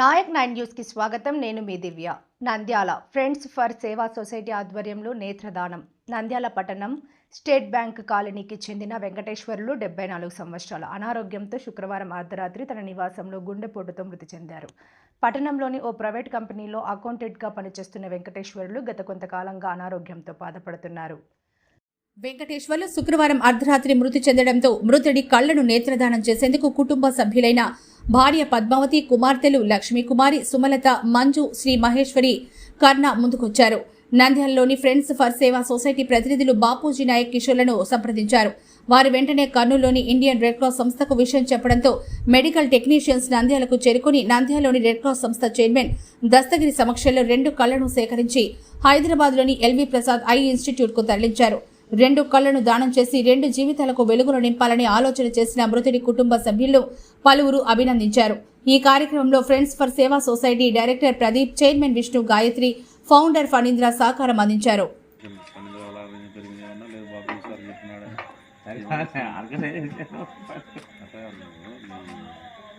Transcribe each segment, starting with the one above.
Naik nine న్యూస్కి స్వాగతం. నేను మీ Divya. Nandyala friends for Seva society ఆధ్వర్యంలో నేత్రదానం. నంద్యాల పట్టణం స్టేట్ బ్యాంక్ కాలనీకి చెందిన వెంకటేశ్వర్లు డెబ్బై నాలుగు సంవత్సరాల అనారోగ్యంతో శుక్రవారం అర్ధరాత్రి తన నివాసంలో గుండెపోటుతో మృతి చెందారు. పట్టణంలోని ఓ ప్రైవేట్ కంపెనీలో అకౌంటెంట్గా పనిచేస్తున్న వెంకటేశ్వర్లు గత కొంతకాలంగా అనారోగ్యంతో బాధపడుతున్నారు. వెంకటేశ్వర్లు శుక్రవారం అర్ధరాత్రి మృతి చెందడంతో మృతుడి కళ్ళను నేత్రదానం చేసేందుకు కుటుంబ సభ్యులైన భార్య పద్మావతి కుమార్తెలు లక్ష్మీకుమారి సుమలత మంజు శ్రీ మహేశ్వరి కర్ణ ముందుకొచ్చారు. నంద్యాలలోని ఫ్రెండ్స్ ఫర్ సేవా సొసైటీ ప్రతినిధులు బాపూజీ నాయక్ కిషోర్లను సంప్రదించారు. వారు వెంటనే కర్నూలులోని ఇండియన్ రెడ్ క్రాస్ సంస్థకు విషయం చెప్పడంతో మెడికల్ టెక్నీషియన్స్ నంద్యాలకు చేరుకుని నంద్యాలలోని రెడ్ క్రాస్ సంస్థ చైర్మన్ దస్తగిరి సమక్షంలో రెండు కళ్ళను సేకరించి హైదరాబాద్లోని ఎల్వి ప్రసాద్ ఐ ఇన్స్టిట్యూట్కు తరలించారు. రెండు కళ్ళను దానం చేసి రెండు జీవితాలకు వెలుగును నింపాలని ఆలోచన చేసిన మృతుడి కుటుంబ సభ్యులు పలువురు అభినందించారు ఈ కార్యక్రమంలో friends for Seva society director Pradeep chairman Vishnu Gayatri founder Phanindra సహకారం అందించారు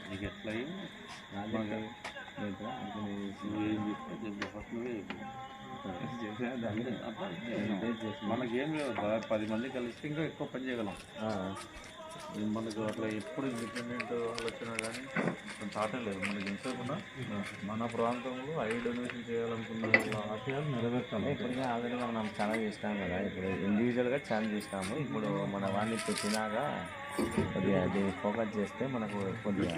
నీకు ఎట్లా నువ్వు ఏం మనకేం లేదు పది మంది కలిస్తే ఇంకా ఎక్కువ పని చేయగలం మనకు అట్లా ఎప్పుడు ఇండిపెండెంట్ ఆలోచన కానీ థాట్ లేదు మనకి ఎంతకున్నా మన ప్రాంతంలో ఐ డొనేషన్ చేయాలనుకున్న వాళ్ళ ఆశయాలు నెరవేర్చాలి ఇప్పటికే ఆల్రెడీగా మనం చాలా చేసినాం కదా ఇప్పుడు ఇండివిజువల్గా చాలా చేసినాము ఇప్పుడు మన వాడిని పెట్టినాక కొద్దిగా దీన్ని ఫోకస్ చేస్తే మనకు కొద్దిగా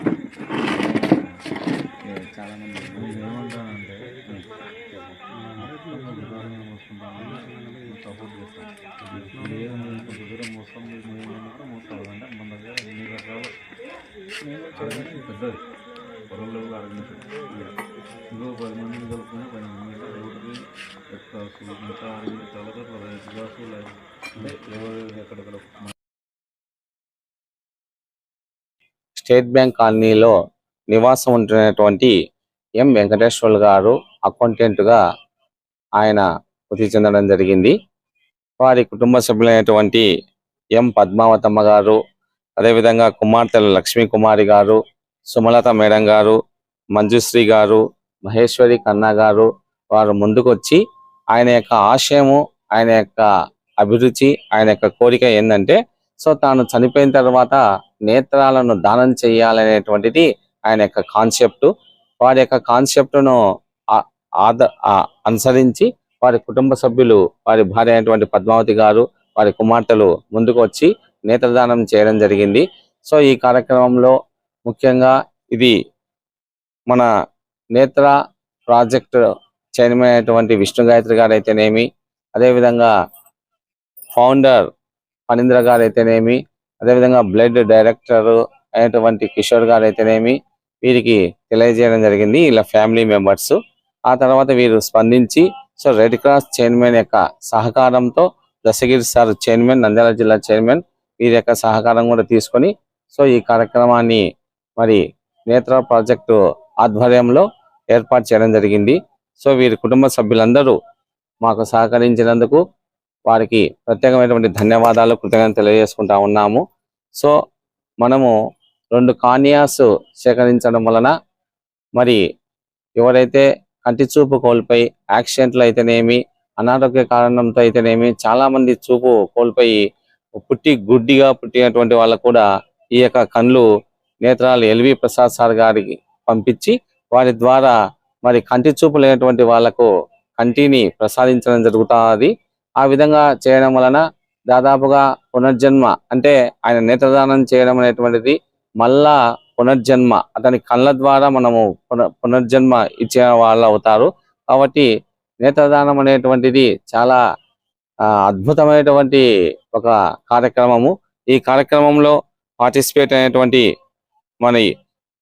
ఏ, చాలా మంది నేను ఏమంటానంటే సపోర్ట్ చేస్తాను దూరం మోస్తాం అంటే మన దగ్గర ఎన్ని రకాల పెద్దది. పొలంలో ఇంకో పది మందిని కలుపుకొని పది మంది రోడ్డుకి ఎక్కాల్సి మిగతా అడవి చాలా చోట్ల రైతు కాసు అంటే ఎవరు ఎక్కడెక్కడ స్టేట్ బ్యాంక్ కాలనీలో నివాసం ఉంటున్నటువంటి ఎం వెంకటేశ్వర్లు గారు అకౌంటెంట్గా ఆయన మృతి చెందడం జరిగింది. వారి కుటుంబ సభ్యులైనటువంటి ఎం పద్మావతమ్మ గారు అదేవిధంగా కుమార్తెలు లక్ష్మీ కుమారి గారు సుమలత మేడం గారు మంజుశ్రీ గారు మహేశ్వరి కన్నా గారు వారు ముందుకొచ్చి ఆయన యొక్క ఆశయము ఆయన యొక్క అభిరుచి ఆయన యొక్క కోరిక ఏంటంటే సో తాను చనిపోయిన తర్వాత నేత్రాలను దానం చేయాలనేటువంటిది ఆయన యొక్క కాన్సెప్ట్ వారి యొక్క కాన్సెప్ట్ను ఆద ఆ- అనుసరించి వారి కుటుంబ సభ్యులు వారి భార్య అయినటువంటి పద్మావతి గారు వారి కుమార్తెలు ముందుకు వచ్చి నేత్రదానం చేయడం జరిగింది. సో ఈ కార్యక్రమంలో ముఖ్యంగా ఇది మన నేత్ర ప్రాజెక్ట్ చైర్మన్ అయినటువంటి విష్ణు గాయత్రి గారు అయితేనేమి అదేవిధంగా ఫౌండర్ ఫణీంద్ర గారు అయితేనేమి అదేవిధంగా బ్లడ్ డైరెక్టర్ అయినటువంటి కిషోర్ గారు అయితేనేమి వీరికి తెలియజేయడం జరిగింది ఇలా ఫ్యామిలీ మెంబర్స్. ఆ తర్వాత వీరు స్పందించి సో రెడ్ క్రాస్ చైర్మన్ యొక్క సహకారంతో దశగిరి సార్ చైర్మన్ నంద్యాల జిల్లా చైర్మన్ వీరి యొక్క సహకారం కూడా తీసుకొని సో ఈ కార్యక్రమాన్ని మరి నేత్ర ప్రాజెక్టు ఆధ్వర్యంలో ఏర్పాటు చేయడం జరిగింది. సో వీరి కుటుంబ సభ్యులందరూ మాకు సహకరించినందుకు వారికి ప్రత్యేకమైనటువంటి ధన్యవాదాలు కృతజ్ఞత తెలియజేసుకుంటా ఉన్నాము. సో మనము రెండు కానియాస్ సేకరించడం వలన మరి ఎవరైతే కంటి చూపు కోల్పోయి యాక్సిడెంట్లు అయితేనేమి అనారోగ్య కారణంతో అయితేనేమి చాలా మంది చూపు కోల్పోయి పుట్టి గుడ్డిగా పుట్టినటువంటి వాళ్ళకు కూడా ఈ యొక్క కళ్ళు నేత్రాలు ఎల్వి ప్రసాద్ సార్ గారికి పంపించి వారి ద్వారా మరి కంటి చూపు లేనటువంటి వాళ్ళకు కంటిని ప్రసాదించడం జరుగుతుంది. ఆ విధంగా చేయడం వలన దాదాపుగా పునర్జన్మ అంటే ఆయన నేత్రదానం చేయడం అనేటువంటిది మళ్ళా పునర్జన్మ అతని కళ్ళ ద్వారా మనము పునర్జన్మ ఇచ్చే వాళ్ళు అవుతారు. కాబట్టి నేత్రదానం అనేటువంటిది చాలా అద్భుతమైనటువంటి ఒక కార్యక్రమము. ఈ కార్యక్రమంలో పార్టిసిపేట్ అయినటువంటి మన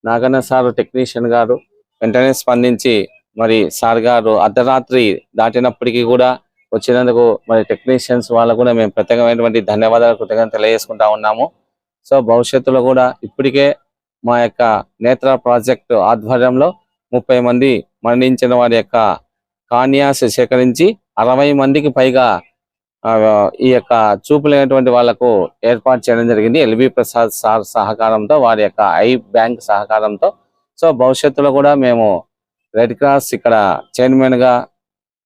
నాగన్న సార్ టెక్నీషియన్ గారు వెంటనే స్పందించి మరి సార్ గారు అర్ధరాత్రి దాటినప్పటికీ కూడా వచ్చినందుకు మరి టెక్నీషియన్స్ వాళ్ళకు కూడా మేము ప్రత్యేకమైనటువంటి ధన్యవాదాలు కృతజ్ఞత తెలియజేసుకుంటా ఉన్నాము. సో భవిష్యత్తులో కూడా ఇప్పటికే మా యొక్క నేత్ర ప్రాజెక్టు ఆధ్వర్యంలో ముప్పై మంది మరణించిన వారి యొక్క కాన్యాస్ సేకరించి అరవై మందికి పైగా ఈ యొక్క చూపు లేనటువంటి వాళ్ళకు ఏర్పాటు చేయడం జరిగింది. ఎల్వి ప్రసాద్ సార్ సహకారంతో వారి యొక్క ఐ బ్యాంక్ సహకారంతో. సో భవిష్యత్తులో కూడా మేము రెడ్ క్రాస్ ఇక్కడ చైర్మన్గా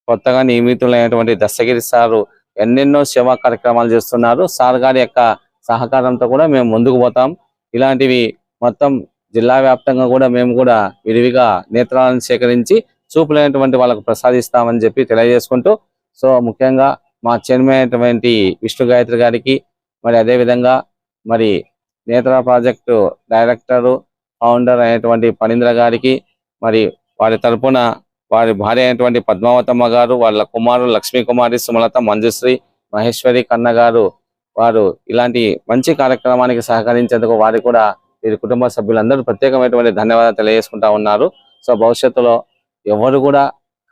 కొత్తగా నియమితులైనటువంటి దశగిరి సారు ఎన్నెన్నో సేవా కార్యక్రమాలు చేస్తున్నారు. సార్ గారి యొక్క సహకారంతో కూడా మేము ముందుకు పోతాం. ఇలాంటివి మొత్తం జిల్లా వ్యాప్తంగా కూడా మేము కూడా విరివిగా నేత్రాలను సేకరించి చూపులైనటువంటి వాళ్ళకు ప్రసాదిస్తామని చెప్పి తెలియజేసుకుంటూ సో ముఖ్యంగా మా చైర్మన్ విష్ణు గాయత్రి గారికి మరి అదే విధంగా మరి నేత్ర ప్రాజెక్టు డైరెక్టరు ఫౌండర్ అయినటువంటి పనీంద్ర గారికి మరి వారి తరపున వారి భార్య అయినటువంటి పద్మావతమ్మ గారు వాళ్ళ కుమారుడు లక్ష్మీ కుమారి సుమలత మంజుశ్రీ మహేశ్వరి కన్న గారు వారు ఇలాంటి మంచి కార్యక్రమానికి సహకరించేందుకు వారి కూడా వీరి కుటుంబ సభ్యులందరూ ప్రత్యేకమైనటువంటి ధన్యవాదాలు తెలియజేసుకుంటా ఉన్నారు. సో భవిష్యత్తులో ఎవరు కూడా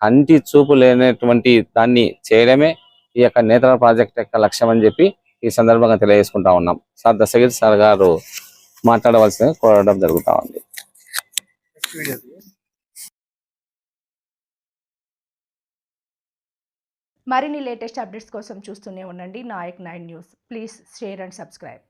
కంటి చూపు లేనటువంటి దాన్ని చేయడమే ఈ యొక్క నేత్ర ప్రాజెక్ట్ యొక్క లక్ష్యం అని చెప్పి ఈ సందర్భంగా తెలియజేసుకుంటా ఉన్నాం. సార్ దశగిరి సార్ గారు మాట్లాడవలసిన కోరడం జరుగుతా ఉంది. మరిన్ని లేటెస్ట్ అప్డేట్స్ కోసం చూస్తూనే ఉండండి. Nayak nine news. Please share and subscribe.